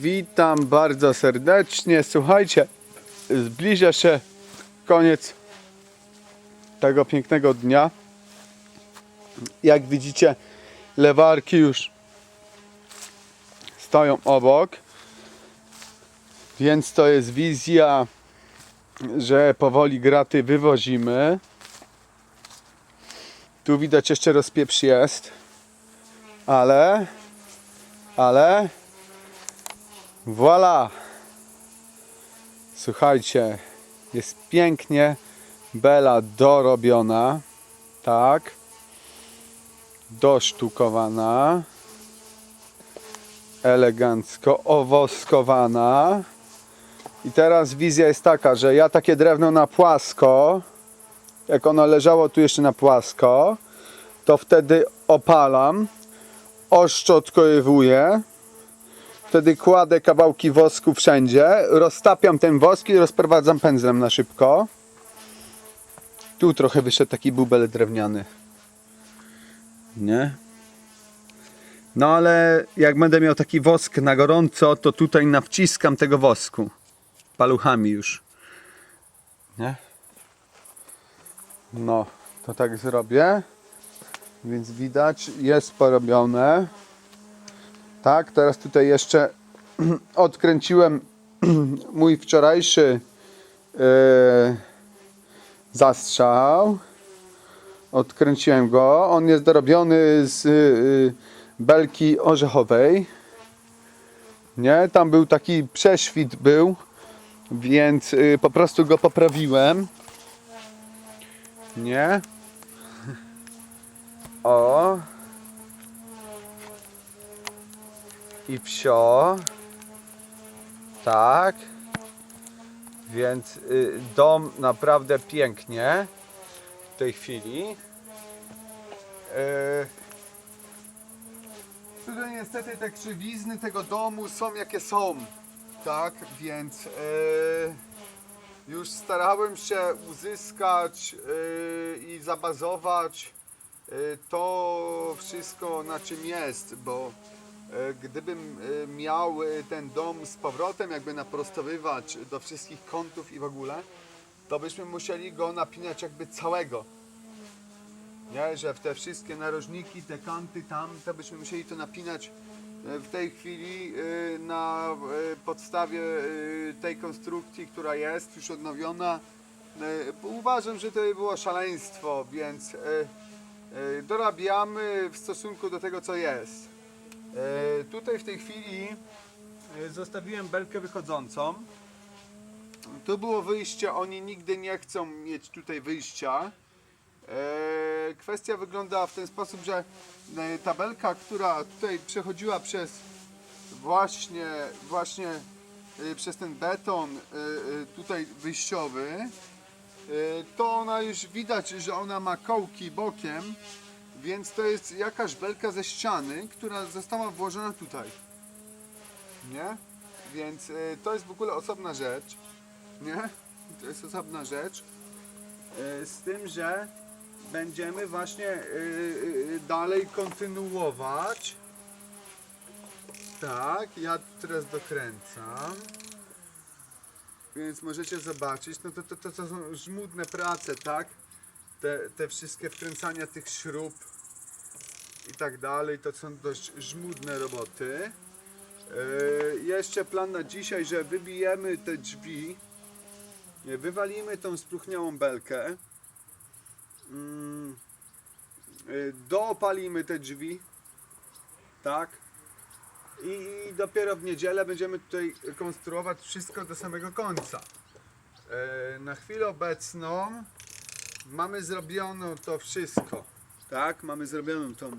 Witam bardzo serdecznie. Słuchajcie, zbliża się koniec tego pięknego dnia. Jak widzicie, lewarki już stoją obok. Więc to jest wizja, że powoli graty wywozimy. Tu widać jeszcze rozpieprz jest. Ale, ale, Voila! Słuchajcie, jest pięknie bela dorobiona, tak, dosztukowana, elegancko owoskowana. I teraz wizja jest taka, że ja takie drewno na płasko, jak ono leżało tu jeszcze na płasko, to wtedy opalam, oszczotkowiuję, Wtedy kładę kawałki wosku wszędzie, roztapiam ten wosk i rozprowadzam pędzlem na szybko. Tu trochę wyszedł taki bubel drewniany. Nie? No ale jak będę miał taki wosk na gorąco, to tutaj nawciskam tego wosku. Paluchami już. Nie? No, to tak zrobię. Więc widać, jest porobione. Tak, teraz tutaj jeszcze odkręciłem mój wczorajszy e, zastrzał. Odkręciłem go. On jest dorobiony z e, belki orzechowej. Nie, tam był taki prześwit był, więc e, po prostu go poprawiłem. Nie. O. i wsio. Tak. Więc y, dom naprawdę pięknie w tej chwili. Y, Tutaj niestety te krzywizny tego domu są jakie są. Tak, więc y, już starałem się uzyskać i zabazować to wszystko na czym jest, bo Gdybym e, miał e, ten dom z powrotem jakby naprostowywać do wszystkich kątów i w ogóle, to byśmy musieli go napinać jakby całego. Nie, że w te wszystkie narożniki, te kanty tam, to byśmy musieli to napinać e, w tej chwili e, na e, podstawie e, tej konstrukcji, która jest już odnowiona. E, Uważam, że to by było szaleństwo, więc e, e, dorabiamy w stosunku do tego, co jest. E, tutaj w tej chwili e, zostawiłem belkę wychodzącą. Tu było wyjście, oni nigdy nie chcą mieć tutaj wyjścia. E, kwestia wygląda w ten sposób, że e, ta belka, która tutaj przechodziła przez właśnie, właśnie przez ten beton tutaj wyjściowy, to ona już widać, że ona ma kołki bokiem, więc to jest jakaś belka ze ściany, która została włożona tutaj. Nie? Więc e, to jest w ogóle osobna rzecz. Nie? To jest osobna rzecz. E, z tym, że będziemy właśnie e, e, dalej kontynuować. Tak, ja teraz dokręcam. Więc możecie zobaczyć, no to, to, to, to są żmudne prace, tak? Te, te wszystkie wkręcania tych śrub i tak dalej, to są dość żmudne roboty. Yy, jeszcze plan na dzisiaj, że wybijemy te drzwi, wywalimy tą spróchniałą belkę, yy, doopalimy te drzwi, tak, i, i dopiero w niedzielę będziemy tutaj konstruować wszystko do samego końca. Yy, na chwilę obecną mamy zrobiono to wszystko, tak, mamy zrobioną tą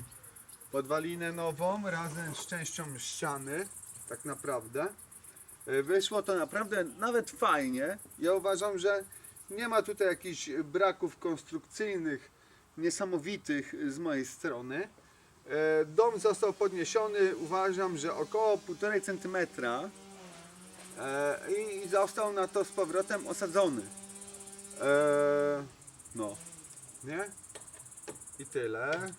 podwalinę nową razem z częścią ściany, tak naprawdę. E, Wyszło to naprawdę nawet fajnie. Ja uważam, że nie ma tutaj jakichś braków konstrukcyjnych niesamowitych z mojej strony. E, Dom został podniesiony, uważam, że około 1,5 cm e, i został na to z powrotem osadzony. Tyle.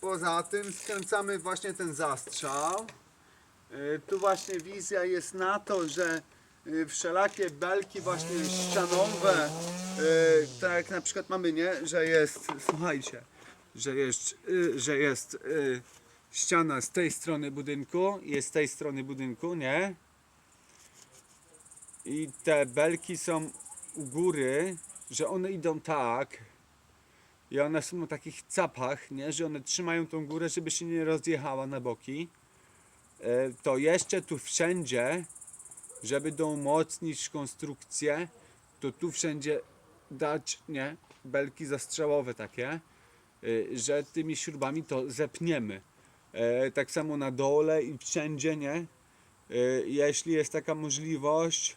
Poza tym skręcamy właśnie ten zastrzał. Y, Tu właśnie wizja jest na to, że y, wszelakie belki właśnie ścianowe, y, tak jak na przykład mamy, nie, że jest, słuchajcie, że jest, że jest ściana z tej strony budynku, jest z tej strony budynku, nie? I te belki są u góry, że one idą tak, i one są na takich capach, nie? że one trzymają tą górę, żeby się nie rozjechała na boki. E, To jeszcze tu wszędzie, żeby do umocnić konstrukcję, to tu wszędzie dać, nie? Belki zastrzałowe takie, e, że tymi śrubami to zepniemy. E, Tak samo na dole i wszędzie, nie? Jeśli jest taka możliwość,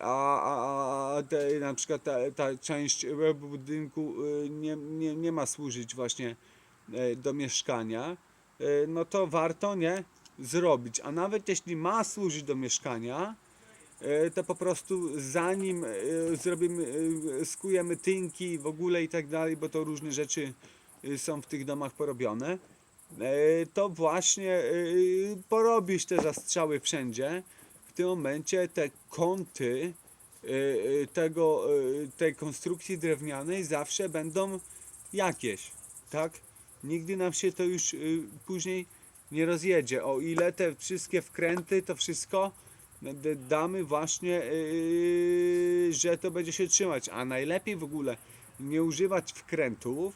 a, a, a te, na przykład ta, ta część e, budynku e, nie, nie, nie ma służyć właśnie e, do mieszkania, e, no to warto nie zrobić. A nawet jeśli ma służyć do mieszkania, e, to po prostu zanim e, zrobimy, e, skujemy tynki w ogóle i tak dalej, bo to różne rzeczy e, są w tych domach porobione, e, to właśnie e, porobisz te zastrzały wszędzie. W tym momencie te kąty e, e, tego, e, tej konstrukcji drewnianej zawsze będą jakieś, tak? Nigdy nam się to już później nie rozjedzie. O ile te wszystkie wkręty, to wszystko damy właśnie, że to będzie się trzymać. A najlepiej w ogóle nie używać wkrętów,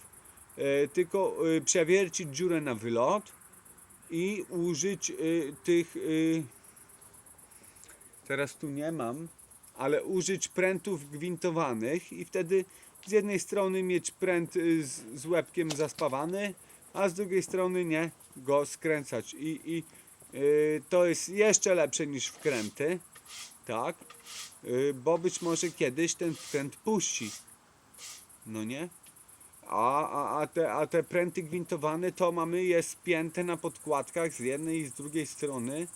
tylko przewiercić dziurę na wylot i użyć tych teraz tu nie mam, ale użyć prętów gwintowanych i wtedy z jednej strony mieć pręt y, z, z łebkiem zaspawany, a z drugiej strony nie go skręcać. I, i y, to jest jeszcze lepsze niż wkręty, tak, y, bo być może kiedyś ten wkręt puści, no nie? A, a, a, te, a te pręty gwintowane to mamy je spięte na podkładkach z jednej i z drugiej strony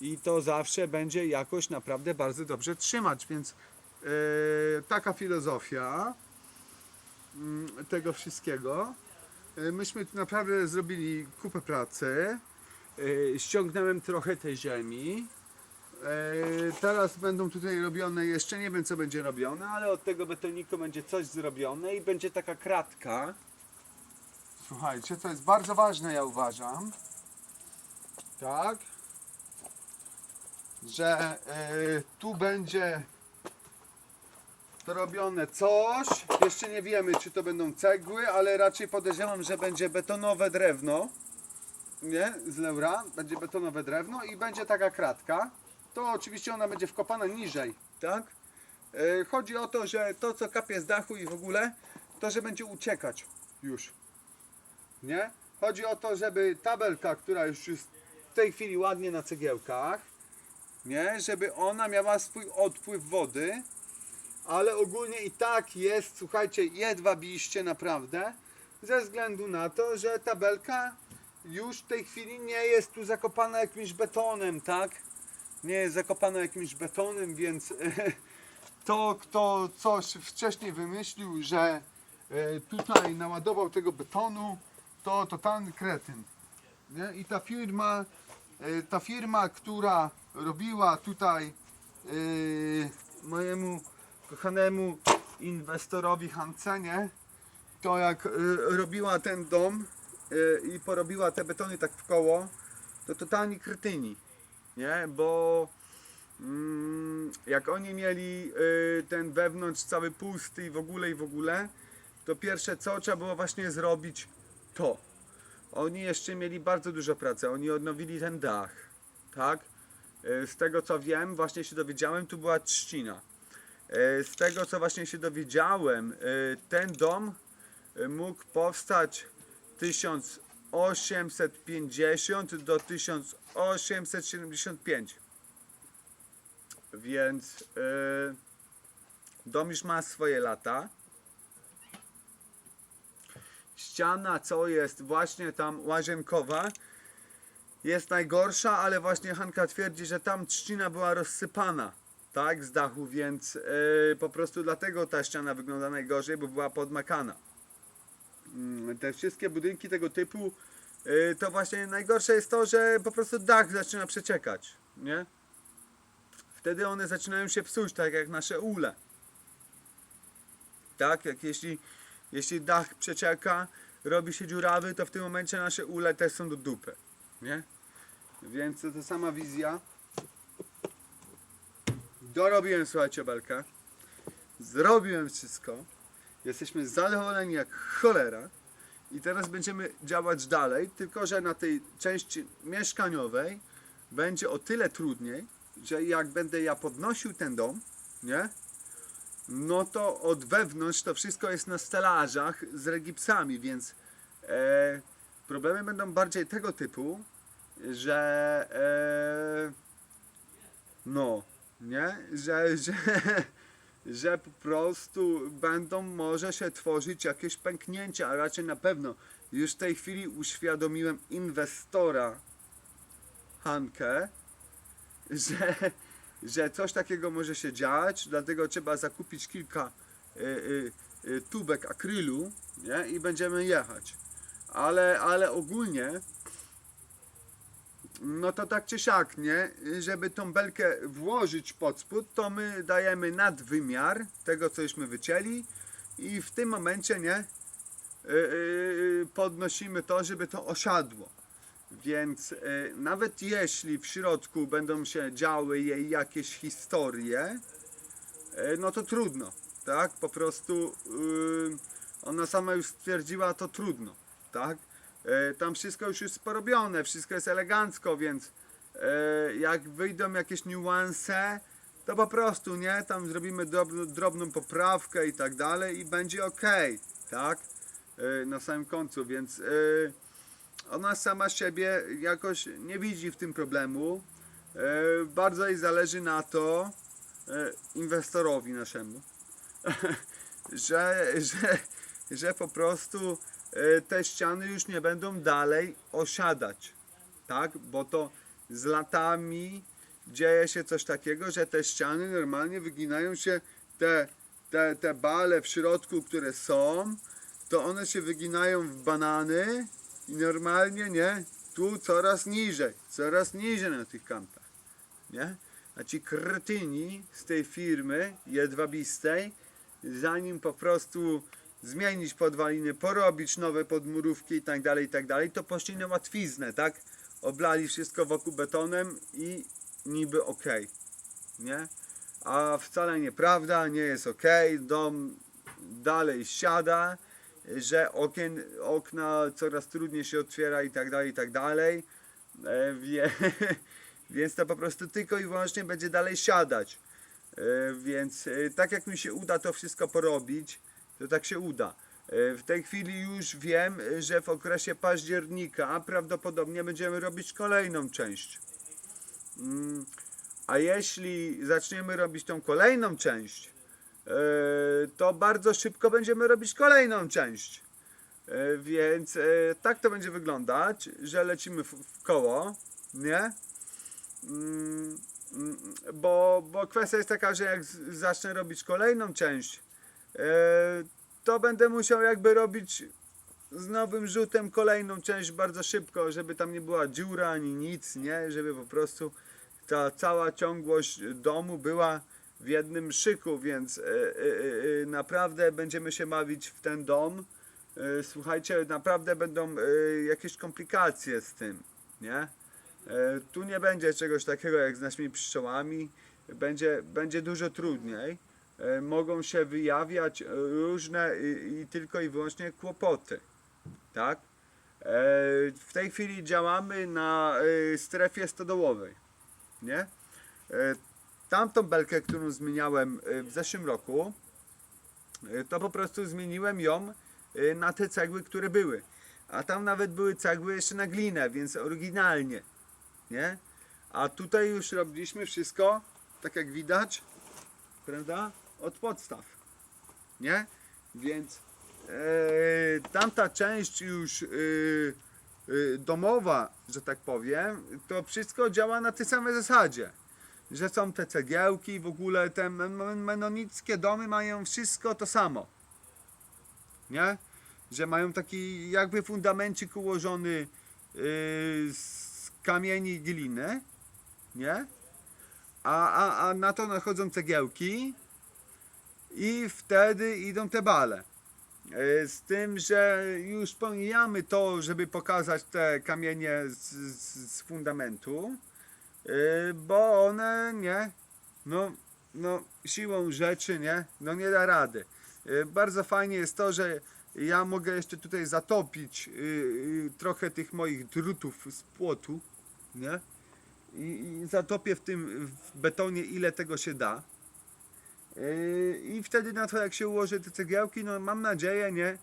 i to zawsze będzie jakoś naprawdę bardzo dobrze trzymać, więc e, taka filozofia mm, tego wszystkiego. E, myśmy naprawdę zrobili kupę pracy. E, ściągnąłem trochę tej ziemi. Teraz będą tutaj robione, jeszcze nie wiem co będzie robione, ale od tego betoniku będzie coś zrobione i będzie taka kratka. Słuchajcie, to jest bardzo ważne, ja uważam. Tak że e, tu będzie robione coś. Jeszcze nie wiemy, czy to będą cegły, ale raczej podejrzewam, że będzie betonowe drewno. Nie, z leura będzie betonowe drewno i będzie taka kratka. To oczywiście ona będzie wkopana niżej, tak? E, chodzi o to, że to co kapie z dachu i w ogóle, to że będzie uciekać już. Nie? Chodzi o to, żeby tabelka, która już jest w tej chwili ładnie na cegiełkach, nie? Żeby ona miała swój odpływ wody, ale ogólnie i tak jest, słuchajcie, jedwabiście naprawdę, ze względu na to, że tabelka już w tej chwili nie jest tu zakopana jakimś betonem, tak? Nie jest zakopana jakimś betonem, więc to, kto coś wcześniej wymyślił, że e, tutaj naładował tego betonu, to totalny kretyn. Nie? I ta firma, e, ta firma, która robiła tutaj e, mojemu kochanemu inwestorowi Hancenie, to jak e, robiła ten dom e, i porobiła te betony tak w koło, to totalni kretyni, nie? Bo mm, jak oni mieli e, ten wewnątrz cały pusty i w ogóle i w ogóle, to pierwsze co trzeba było właśnie zrobić to. Oni jeszcze mieli bardzo dużo pracy. Oni odnowili ten dach, tak? E, Z tego co wiem, właśnie się dowiedziałem, tu była trzcina. E, Z tego co właśnie się dowiedziałem, e, ten dom mógł powstać 1850 do 1875. Więc dom już ma swoje lata. Ściana, co jest właśnie tam łazienkowa, jest najgorsza, ale właśnie Hanka twierdzi, że tam trzcina była rozsypana, tak, z dachu, więc e, po prostu dlatego ta ściana wygląda najgorzej, bo była podmakana. mm, te wszystkie budynki tego typu, y, to właśnie najgorsze jest to, że po prostu dach zaczyna przeciekać, nie? Wtedy one zaczynają się psuć, tak jak nasze ule. Tak, jak jeśli, jeśli dach przecieka, robi się dziurawy, to w tym momencie nasze ule też są do dupy, nie? Więc to sama wizja. Dorobiłem, słuchajcie, belkę. Zrobiłem wszystko. Jesteśmy zadowoleni jak cholera. I teraz będziemy działać dalej, tylko że na tej części mieszkaniowej będzie o tyle trudniej, że jak będę ja podnosił ten dom, nie? No to od wewnątrz to wszystko jest na stelażach z regipsami, więc e, problemy będą bardziej tego typu, że e, no, nie? Że, że, że po prostu będą może się tworzyć jakieś pęknięcia, a raczej na pewno. Już w tej chwili uświadomiłem inwestora Hankę, że, że coś takiego może się dziać, dlatego trzeba zakupić kilka y, y, y, tubek akrylu nie? i będziemy jechać. Ale, ale ogólnie no to tak czy siak, nie? Żeby tą belkę włożyć pod spód, to my dajemy nadwymiar tego, cośmy wycięli i w tym momencie, nie? Yy, yy, podnosimy to, żeby to osiadło. Więc nawet jeśli w środku będą się działy jej jakieś historie, no to trudno, tak? Po prostu ona sama już stwierdziła, to trudno, tak? E, Tam wszystko już jest porobione, wszystko jest elegancko, więc e, jak wyjdą jakieś niuanse, to po prostu, nie, tam zrobimy drobną, drobną poprawkę i tak dalej i będzie ok, tak, E, na samym końcu, więc ona sama siebie jakoś nie widzi w tym problemu, bardzo jej zależy na to, inwestorowi naszemu, że, że, że po prostu te ściany już nie będą dalej osiadać, tak? Bo to z latami dzieje się coś takiego, że te ściany normalnie wyginają się, te, te, te bale w środku, które są, to one się wyginają w banany i normalnie, nie? Tu coraz niżej, coraz niżej na tych kantach, nie? A ci kretyni z tej firmy jedwabistej, zanim po prostu zmienić podwaliny, porobić nowe podmurówki i tak dalej, i tak dalej, to poszli na łatwiznę, tak? Oblali wszystko wokół betonem i niby ok, nie? A wcale nieprawda, nie jest ok, dom dalej siada, że okien, okna coraz trudniej się otwiera i tak dalej, i tak dalej. E, wie, więc to po prostu tylko i wyłącznie będzie dalej siadać. E, Więc e, tak jak mi się uda to wszystko porobić, to tak się uda. E, W tej chwili już wiem, e, że w okresie października prawdopodobnie będziemy robić kolejną część. Mm, A jeśli zaczniemy robić tą kolejną część, e, to bardzo szybko będziemy robić kolejną część. Więc tak to będzie wyglądać, że lecimy w, koło, nie? Mm, mm, Bo, bo kwestia jest taka, że jak zacznę robić kolejną część, to będę musiał jakby robić z nowym rzutem kolejną część bardzo szybko, żeby tam nie była dziura ani nic, nie? Żeby po prostu ta cała ciągłość domu była w jednym szyku, więc e, e, e, naprawdę będziemy się bawić w ten dom. E, Słuchajcie, naprawdę będą e, jakieś komplikacje z tym, nie? E, Tu nie będzie czegoś takiego jak z naszymi pszczołami. Będzie, będzie dużo trudniej. E, Mogą się wyjawiać e, różne i, i tylko i wyłącznie kłopoty. Tak? E, W tej chwili działamy na strefie stodołowej. Nie? Tamtą belkę, którą zmieniałem w zeszłym roku, to po prostu zmieniłem ją na te cegły, które były. A tam nawet były cegły jeszcze na glinę, więc oryginalnie. Nie? A tutaj już robiliśmy wszystko, tak jak widać, prawda? Od podstaw. Nie? Więc e, tamta część już e, e, domowa, że tak powiem, to wszystko działa na tej samej zasadzie. Że są te cegiełki, w ogóle te men- men- menonickie domy mają wszystko to samo. Nie? że mają taki jakby fundamencik ułożony yy, z kamieni i gliny, nie? A, a, a na to nachodzą cegiełki i wtedy idą te bale. E, Z tym, że już pomijamy to, żeby pokazać te kamienie z, z, z fundamentu, e, bo one nie, no, no siłą rzeczy nie, no nie da rady. E, Bardzo fajnie jest to, że ja mogę jeszcze tutaj zatopić trochę tych moich drutów z płotu, nie? I, i zatopię w tym w betonie ile tego się da. Yy, I wtedy na to jak się ułoży te cegiełki, no mam nadzieję, nie?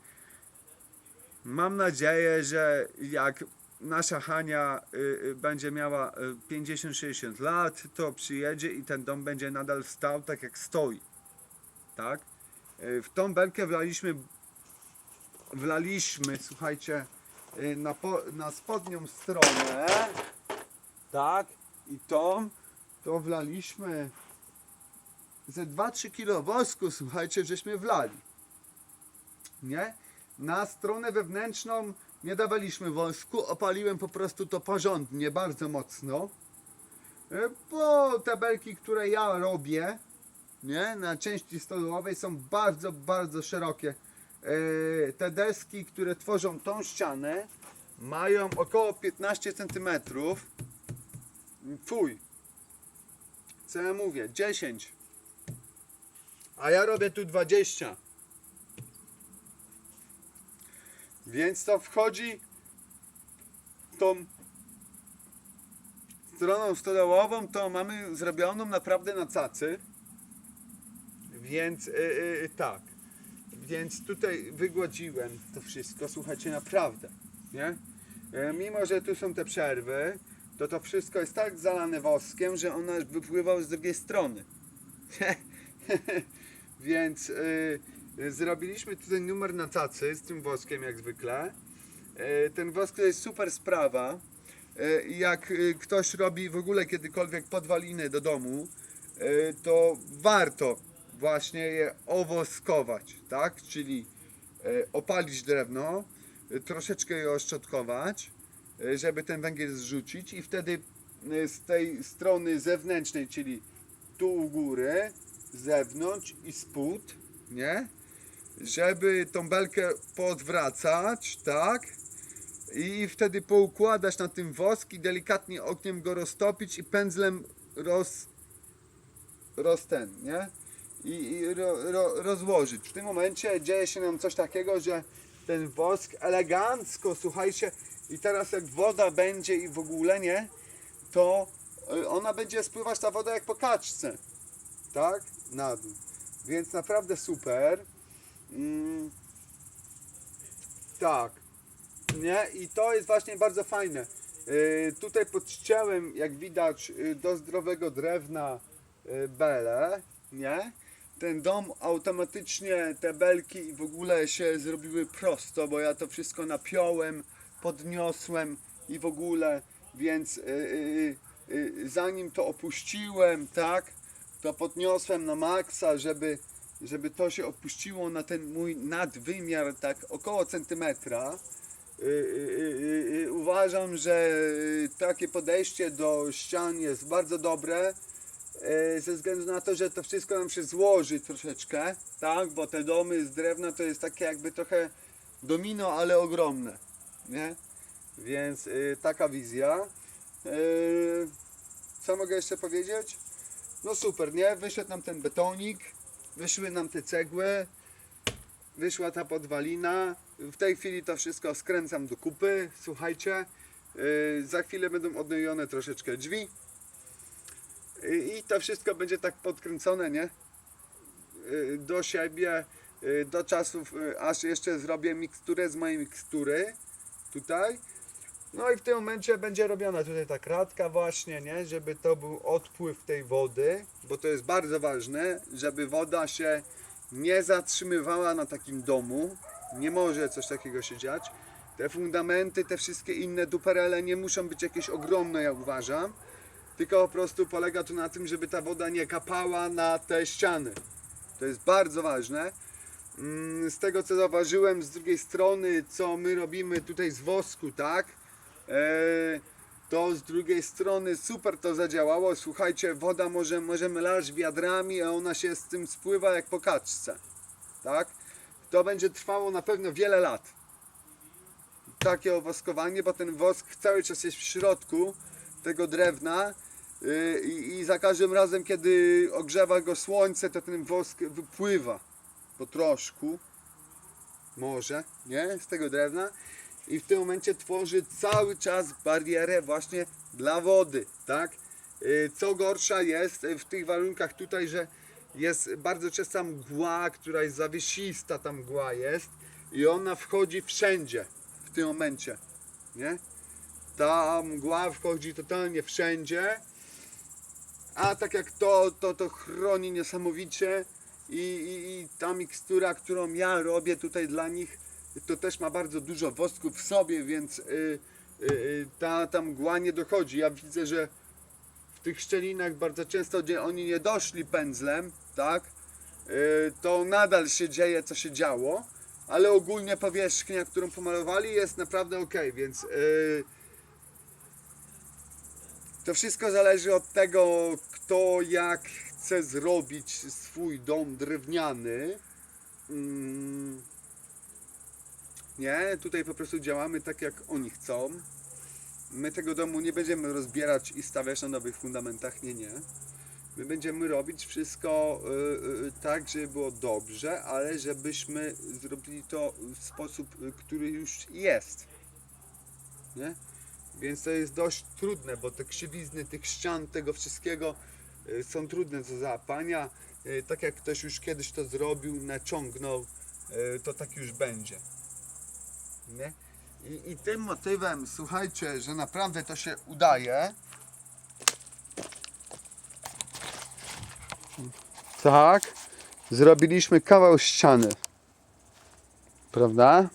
Mam nadzieję, że jak nasza Hania y, y, będzie miała y, 50-60 lat, to przyjedzie i ten dom będzie nadal stał tak jak stoi. Tak? W tą belkę wlaliśmy wlaliśmy, słuchajcie, na, po, na spodnią stronę. Tak? I tą to wlaliśmy ze 2-3 kilo wosku, słuchajcie, żeśmy wlali. Nie? Na stronę wewnętrzną nie dawaliśmy wosku, opaliłem po prostu to porządnie, bardzo mocno. E, Bo te belki, które ja robię, nie, na części stołowej są bardzo, bardzo szerokie. E, Te deski, które tworzą tą ścianę, mają około 15 cm. Fuj. Co ja mówię? 10 a ja robię tu 20. Więc to wchodzi tą stroną stodołową, to mamy zrobioną naprawdę na cacy. Więc yy, yy, tak. Więc tutaj wygładziłem to wszystko, słuchajcie, naprawdę. Nie? E, Mimo, że tu są te przerwy, to to wszystko jest tak zalane woskiem, że ona wypływa z drugiej strony. Więc y, zrobiliśmy tutaj numer na tacy z tym woskiem jak zwykle. Y, ten wosk to jest super sprawa. Y, jak y, ktoś robi w ogóle kiedykolwiek podwaliny do domu, y, to warto właśnie je owoskować, tak? Czyli y, opalić drewno, y, troszeczkę je oszczotkować, y, żeby ten węgiel zrzucić i wtedy y, z tej strony zewnętrznej, czyli tu u góry, zewnątrz i spód, nie? Żeby tą belkę podwracać, tak? I wtedy poukładać na tym wosk i delikatnie ogniem go roztopić i pędzlem roz, roz ten, nie? I, i ro, ro, rozłożyć. W tym momencie dzieje się nam coś takiego, że ten wosk elegancko, słuchajcie, i teraz jak woda będzie i w ogóle nie, to y, ona będzie spływać ta woda jak po kaczce tak? Na dół. Więc naprawdę super. Mm, tak. Nie? I to jest właśnie bardzo fajne. Yy, tutaj podciąłem, jak widać, yy, do zdrowego drewna yy, belę, nie? Ten dom automatycznie, te belki w ogóle się zrobiły prosto, bo ja to wszystko napiąłem, podniosłem i w ogóle, więc yy, yy, yy, zanim to opuściłem, tak? To podniosłem na maksa, żeby, żeby to się opuściło na ten mój nadwymiar, tak około centymetra. Yy, yy, yy, uważam, że takie podejście do ścian jest bardzo dobre, ze względu na to, że to wszystko nam się złoży troszeczkę, tak, bo te domy z drewna to jest takie jakby trochę domino, ale ogromne, nie? Więc taka wizja. Co mogę jeszcze powiedzieć? No super, nie? Wyszedł nam ten betonik, wyszły nam te cegły, wyszła ta podwalina. W tej chwili to wszystko skręcam do kupy. Słuchajcie, yy, za chwilę będą odnowione troszeczkę drzwi. Yy, I to wszystko będzie tak podkręcone, nie? Yy, do siebie, yy, do czasów, aż jeszcze zrobię miksturę z mojej mikstury. Tutaj. No i w tym momencie będzie robiona tutaj ta kratka właśnie, nie? Żeby to był odpływ tej wody, bo to jest bardzo ważne, żeby woda się nie zatrzymywała na takim domu. Nie może coś takiego się dziać. Te fundamenty, te wszystkie inne duperele nie muszą być jakieś ogromne, jak uważam. Tylko po prostu polega to na tym, żeby ta woda nie kapała na te ściany. To jest bardzo ważne. Mm, Z tego co zauważyłem z drugiej strony, co my robimy tutaj z wosku, tak? E, to z drugiej strony super to zadziałało. Słuchajcie, woda może, możemy lać wiadrami, a ona się z tym spływa jak po kaczce. Tak? To będzie trwało na pewno wiele lat. Takie owoskowanie, bo ten wosk cały czas jest w środku tego drewna i, i za każdym razem, kiedy ogrzewa go słońce, to ten wosk wypływa po troszku, może, nie, z tego drewna i w tym momencie tworzy cały czas barierę właśnie dla wody, tak? Yy, Co gorsza jest yy, w tych warunkach tutaj, że jest bardzo częsta mgła, która jest zawiesista, ta mgła jest i ona wchodzi wszędzie w tym momencie, nie? Ta mgła wchodzi totalnie wszędzie, a tak jak to, to, to chroni niesamowicie i, i, i ta mikstura, którą ja robię tutaj dla nich, to też ma bardzo dużo wosku w sobie, więc y, y, y, ta, ta mgła nie dochodzi. Ja widzę, że w tych szczelinach bardzo często, gdzie oni nie doszli pędzlem, tak, to nadal się dzieje, co się działo, ale ogólnie powierzchnia, którą pomalowali jest naprawdę ok, więc to wszystko zależy od tego, kto jak chce zrobić swój dom drewniany. Nie, tutaj po prostu działamy tak jak oni chcą. My tego domu nie będziemy rozbierać i stawiać na nowych fundamentach, nie, nie. My będziemy robić wszystko y, y, tak, żeby było dobrze, ale żebyśmy zrobili to w sposób, y, który już jest. Nie? Więc to jest dość trudne, bo te krzywizny tych ścian, tego wszystkiego są trudne do załapania. Tak jak ktoś już kiedyś to zrobił, naciągnął, to tak już będzie. Nie? I, I tym motywem, słuchajcie, że naprawdę to się udaje. Tak, zrobiliśmy kawał ściany. Prawda?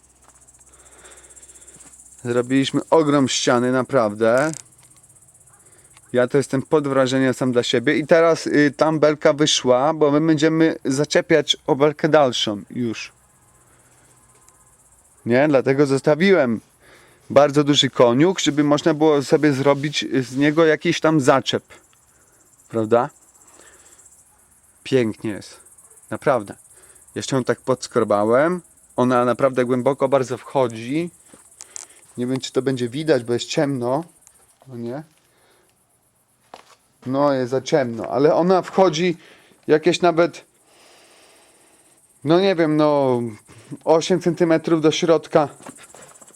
Zrobiliśmy ogrom ściany, naprawdę. Ja to jestem pod wrażeniem sam dla siebie. I teraz y, tam belka wyszła, bo my będziemy zaczepiać o belkę dalszą już. Nie? Dlatego zostawiłem bardzo duży koniuk, żeby można było sobie zrobić z niego jakiś tam zaczep. Prawda? Pięknie jest. Naprawdę. Jeszcze ją tak podskrobałem. Ona naprawdę głęboko bardzo wchodzi. Nie wiem, czy to będzie widać, bo jest ciemno. No nie? No, jest za ciemno, ale ona wchodzi jakieś nawet. No nie wiem, no 8 cm do środka.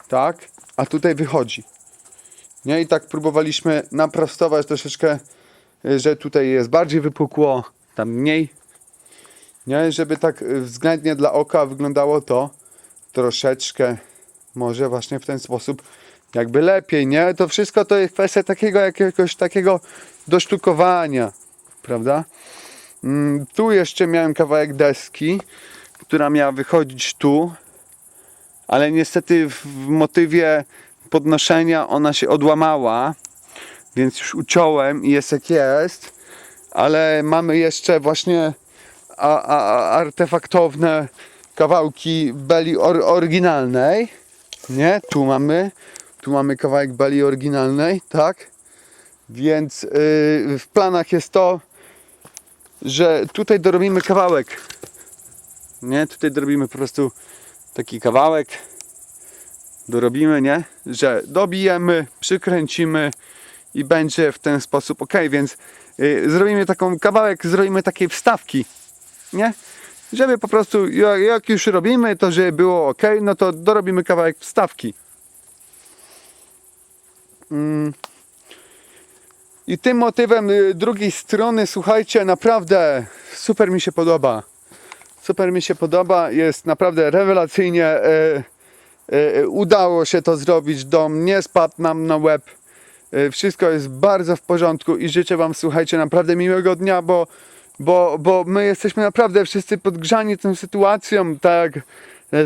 Tak? A tutaj wychodzi. Nie? I tak próbowaliśmy naprostować troszeczkę, y, że tutaj jest bardziej wypukło, tam mniej. Nie? Żeby tak względnie dla oka wyglądało to troszeczkę może właśnie w ten sposób jakby lepiej, nie? To wszystko to jest kwestia takiego jakiegoś takiego dosztukowania, prawda? Mm, tu jeszcze miałem kawałek deski, która miała wychodzić tu, ale niestety w motywie podnoszenia ona się odłamała, więc już uciąłem i jest jak jest, ale mamy jeszcze właśnie a, a artefaktowne kawałki beli or, oryginalnej, nie? Tu mamy, tu mamy kawałek beli oryginalnej, tak? Więc yy, w planach jest to, że tutaj dorobimy kawałek, nie? Tutaj dorobimy po prostu taki kawałek, dorobimy, nie? Że dobijemy, przykręcimy i będzie w ten sposób ok, więc yy, zrobimy taką kawałek, zrobimy takiej wstawki, nie? Żeby po prostu, jak, jak już robimy, to żeby było ok, no to dorobimy kawałek wstawki. Mm. I tym motywem y, drugiej strony, słuchajcie, naprawdę super mi się podoba. Super mi się podoba, jest naprawdę rewelacyjnie. E, e, udało się to zrobić, dom nie spadł nam na łeb. E, wszystko jest bardzo w porządku i życzę Wam, słuchajcie, naprawdę miłego dnia, bo, bo, bo my jesteśmy naprawdę wszyscy podgrzani tą sytuacją, tak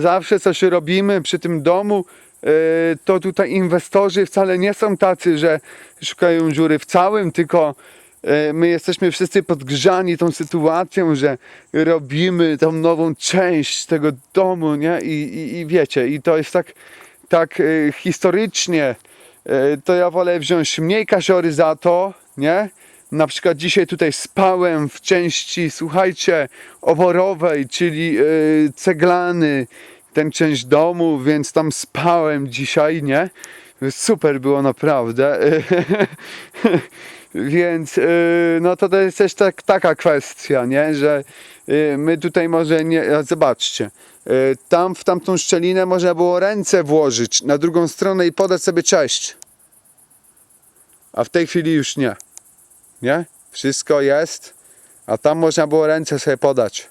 zawsze coś robimy przy tym domu, e, to tutaj inwestorzy wcale nie są tacy, że szukają dziury w całym, tylko e, my jesteśmy wszyscy podgrzani tą sytuacją, że robimy tą nową część tego domu, nie? I, i, i wiecie, i to jest tak, tak e, historycznie, e, to ja wolę wziąć mniej kasiory za to, nie? Na przykład dzisiaj tutaj spałem w części, słuchajcie, oborowej, czyli e, ceglany, ten część domu, więc tam spałem dzisiaj, nie? Super było naprawdę. Więc y, no to, to jest też tak, taka kwestia, nie? że y, my tutaj może nie, zobaczcie, y, tam w tamtą szczelinę można było ręce włożyć na drugą stronę i podać sobie cześć. A w tej chwili już nie. Nie? Wszystko jest, a tam można było ręce sobie podać.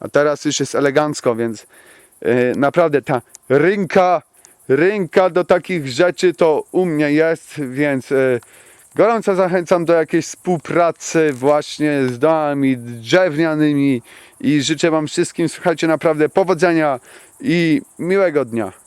A teraz już jest elegancko, więc y, naprawdę ta rynka, rynka do takich rzeczy to u mnie jest, więc y, gorąco zachęcam do jakiejś współpracy właśnie z domami drewnianymi i życzę Wam wszystkim, słuchajcie, naprawdę powodzenia i miłego dnia.